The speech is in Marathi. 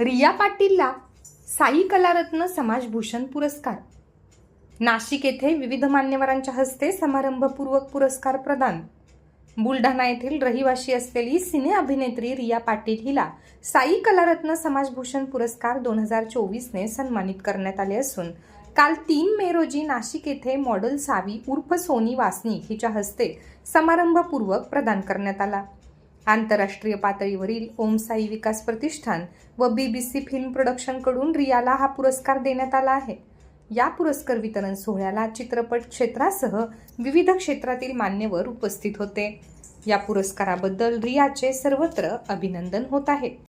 रिया पाटीलला साई कलारत्न समाजभूषण पुरस्कार. नाशिक येथे विविध मान्यवरांच्या हस्ते समारंभपूर्वक पुरस्कार प्रदान. बुलढाणा येथील रहिवाशी असलेली सिने अभिनेत्री रिया पाटील हिला साई कलारत्न समाजभूषण पुरस्कार दोन हजार चोवीसने सन्मानित करण्यात आले असून काल तीन मे रोजी नाशिक येथे मॉडेल सावी उर्फ सोनी वासनिक हिच्या हस्ते समारंभपूर्वक प्रदान करण्यात आला. आंतरराष्ट्रीय पातळीवरील ओमसाई विकास प्रतिष्ठान व बीबीसी फिल्म प्रोडक्शनकडून रियाला हा पुरस्कार देण्यात आला आहे. या पुरस्कार वितरण सोहळ्याला चित्रपट क्षेत्रासह विविध क्षेत्रातील मान्यवर उपस्थित होते. या पुरस्काराबद्दल रियाचे सर्वत्र अभिनंदन होत आहे.